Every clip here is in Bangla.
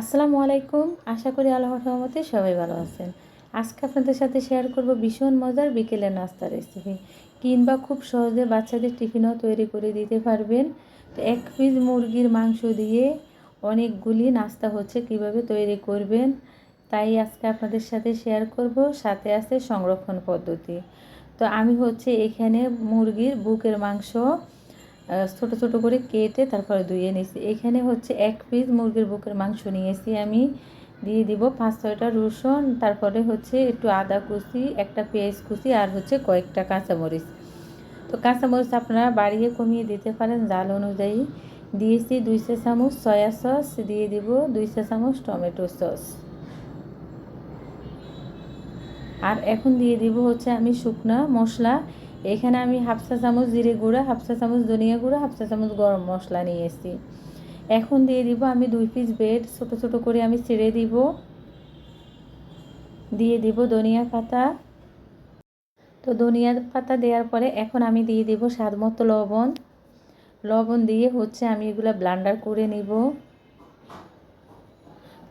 আসসালামু আলাইকুম। আশা করি আল্লাহর রহমতে সবাই ভালো আছেন। আজকে আপনাদের সাথে শেয়ার করব ভীষণ মজার বিকেলের নাস্তা রেসিপি কিংবা খুব সহজে বাচ্চাদের টিফিনও তৈরি করে দিতে পারবেন। তো এক পিস মুরগির মাংস দিয়ে অনেকগুলি নাস্তা হচ্ছে কীভাবে তৈরি করবেন, তাই আজকে আপনাদের সাথে শেয়ার করব। সাথে আছে সংরক্ষণ পদ্ধতি। তো আমি হচ্ছে এখানে মুরগির বুকের মাংস ছোট ছোট করে কেটে তারপরে ধুয়ে নিয়েছি। এখানে হচ্ছে এক পিস মুরগির বুকের মাংস নিয়েছি আমি। দিয়ে দিব পাঁচ, ছয়টা রসুন, তারপরে হচ্ছে একটু আদা কুচি, একটা পেঁয়াজ কুচি আর হচ্ছে কয়েকটা কাঁচামরিচ। তো কাঁচামরিচ আপনারা বাড়িয়ে কমিয়ে দিতে পারেন জাল অনুযায়ী। দিয়েছি দুই চা চামচ সয়া সস, দিয়ে দিব দুই চা চামচ টমেটো সস। আর এখন দিয়ে দিব হচ্ছে আমি শুকনা মশলা। এখানে আমি হাফসা চামচ জিরে গুঁড়া হাফসা চামচ ধনিয়া গুঁড়া হাফসা চামচ গরম মশলা নিয়ে এসেছি। এখন দিয়ে দিব আমি দুই পিস বেড ছোট ছোট করে আমি ছেড়ে দিব। দিয়ে দিব ধনিয়া পাতা। তো ধনিয়া পাতা দেওয়ার পরে এখন আমি দিয়ে দিব স্বাদ মতো লবণ। লবণ দিয়ে হচ্ছে আমি এগুলো ব্লান্ডার করে নিব।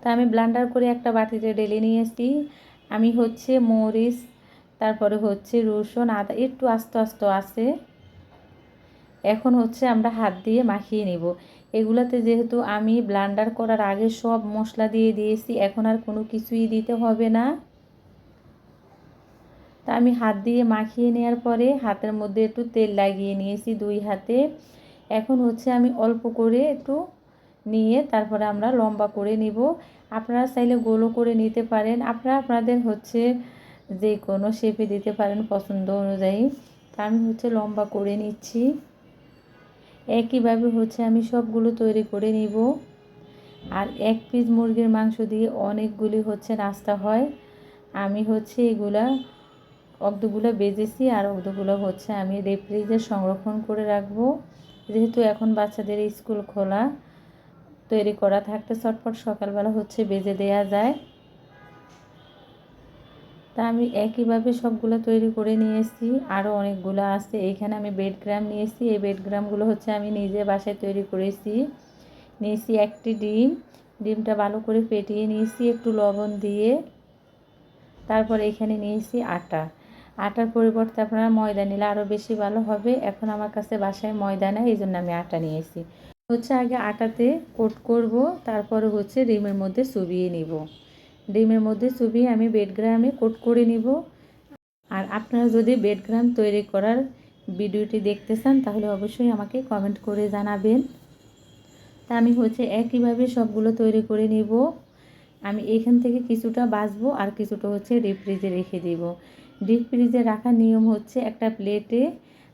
তা আমি ব্লান্ডার করে একটা বাটিতে ঢেলে নিয়েছি আমি হচ্ছে মরিচ তারপরে হচ্ছে রসুন, আদা, একটু আস্তে আস্তে আছে। এখন হচ্ছে আমরা হাত দিয়ে মাখিয়ে নিব। এগুলাতে যেহেতু আমি ব্লান্ডার করার আগে সব মশলা দিয়ে দিয়েছি, এখন আর কোনো কিছুই দিতে হবে না। তা আমি হাত দিয়ে মাখিয়ে নেওয়ার পরে হাতের মধ্যে একটু তেল লাগিয়ে নিয়েছি দুই হাতে। এখন হচ্ছে আমি অল্প করে একটু নিয়ে তারপরে আমরা লম্বা করে নিব। আপনারা চাইলে গোলও করে নিতে পারেন। আপনারা আপনাদের হচ্ছে যে কোনো শেপে দিতে পারেন পছন্দ অনুযায়ী। তা আমি হচ্ছে লম্বা করে নিচ্ছি। একইভাবে হচ্ছে আমি সবগুলো তৈরি করে নিব। আর এক পিস মুরগির মাংস দিয়ে অনেকগুলি হচ্ছে নাস্তা হয়। আমি হচ্ছে এগুলা, অর্ধগুলো বেজেছি আর অর্ধগুলো হচ্ছে আমি রেফ্রিজে সংরক্ষণ করে রাখব। যেহেতু এখন বাচ্চাদের স্কুল খোলা, তৈরি করা থাকতে চটপট সকালবেলা হচ্ছে বেজে দেয়া যায়। তা আমি একইভাবে সবগুলো তৈরি করে নিয়েছি আরও অনেকগুলো আছে। এইখানে আমি বেড গ্রাম নিয়েছি এই বেড গ্রামগুলো হচ্ছে আমি নিজে বাসায় তৈরি করেছি। নিয়েছি একটি ডিম। ডিমটা ভালো করে ফেটিয়ে নিয়েছি একটু লবণ দিয়ে। তারপর এখানে নিয়েছি আটা। আটার পরিবর্তে আপনারা ময়দা নিলে আরও বেশি ভালো হবে। এখন আমার কাছে বাসায় ময়দা নেয় এই জন্য আমি আটা নিয়েছি হচ্ছে আগে আটাতে কোট করব, তারপরে হচ্ছে ডিমের মধ্যে চুবিয়ে নিব। ডিমের মধ্যে চুবিয়ে আমি বেডগ্রামে কোট করে নিব। আর আপনারা যদি বেডগ্রাম তৈরি করার ভিডিওটি দেখতে চান, তাহলে অবশ্যই আমাকে কমেন্ট করে জানাবেন। তা আমি হচ্ছে একইভাবে সবগুলো তৈরি করে নিব। আমি এখান থেকে কিছুটা বাঁচবো আর কিছুটা হচ্ছে ডিপ ফ্রিজে রেখে দিব। ডিপ ফ্রিজে রাখার নিয়ম হচ্ছে একটা প্লেটে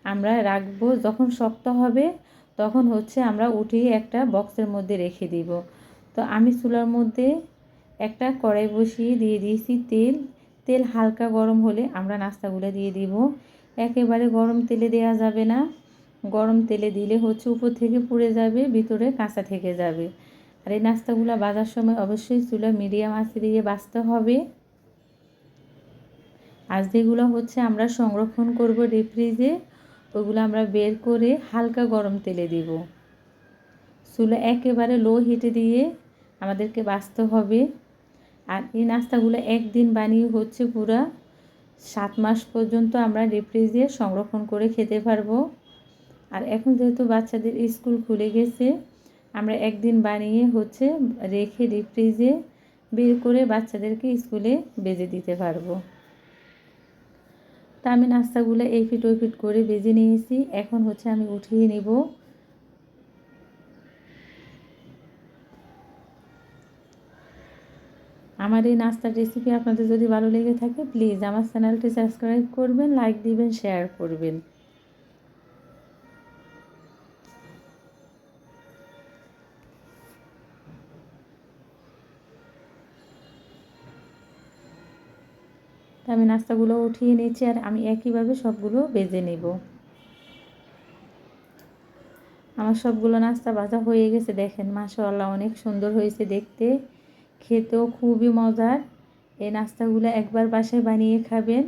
আমরা রাখব, যখন শক্ত হবে তখন হচ্ছে আমরা উঠিয়ে একটা বক্সের মধ্যে রেখে দিব। তো আমি চুলার মধ্যে একটা কড়াই বসিয়ে দিয়ে দিয়েছি তেল। তেল হালকা গরম হলে আমরা নাস্তাগুলো দিয়ে দিব। একেবারে গরম তেলে দেওয়া যাবে না। গরম তেলে দিলে হচ্ছে উপর থেকে পুড়ে যাবে, ভিতরে কাঁচা থেকে যাবে। আর এই নাস্তাগুলো বাজার সময় অবশ্যই চুলা মিডিয়াম আঁচে দিয়ে বাঁচতে হবে। আর যেগুলো হচ্ছে আমরা সংরক্ষণ করব ডিপ ফ্রিজে ওগুলো আমরা বের করে হালকা গরম তেলে দিব। চুলা একেবারে লো হিটে দিয়ে আমাদেরকে বাঁচতে হবে। আর এই নাস্তাগুলো একদিন বানিয়ে হচ্ছে পুরা সাত মাস পর্যন্ত আমরা ডিপ সংরক্ষণ করে খেতে পারব। আর এখন যেহেতু বাচ্চাদের স্কুল খুলে গেছে, আমরা একদিন বানিয়ে হচ্ছে রেখে ডিপ বের করে বাচ্চাদেরকে স্কুলে বেজে দিতে পারব। তা আমি নাস্তাগুলো এই ফিট ওই ফিট করে বেজে নিয়েছি। এখন হচ্ছে আমি উঠিয়ে নিব। আমার এই নাস্তার রেসিপি আপনাদের যদি ভালো লেগে থাকে প্লিজ আমার চ্যানেলটি সাবস্ক্রাইব করবেন লাইক দিবেন শেয়ার করবেন। আমি নাস্তাগুলো উঠিয়ে নিয়েছি আর আমি একইভাবে সবগুলো বেজে নেব। আমার সবগুলো নাস্তা ভাজা হয়ে গেছে, দেখেন, মাশাআল্লাহ, অনেক সুন্দর হয়েছে দেখতে। খেতেও খুবই মজার। এই নাস্তাগুলো একবার বাসায় বানিয়ে খাবেন।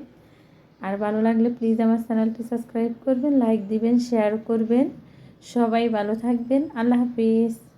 আর ভালো লাগলে প্লিজ আমার চ্যানেলটি সাবস্ক্রাইব করবেন লাইক দিবেন শেয়ার করবেন। সবাই ভালো থাকবেন। আল্লাহ হাফিজ।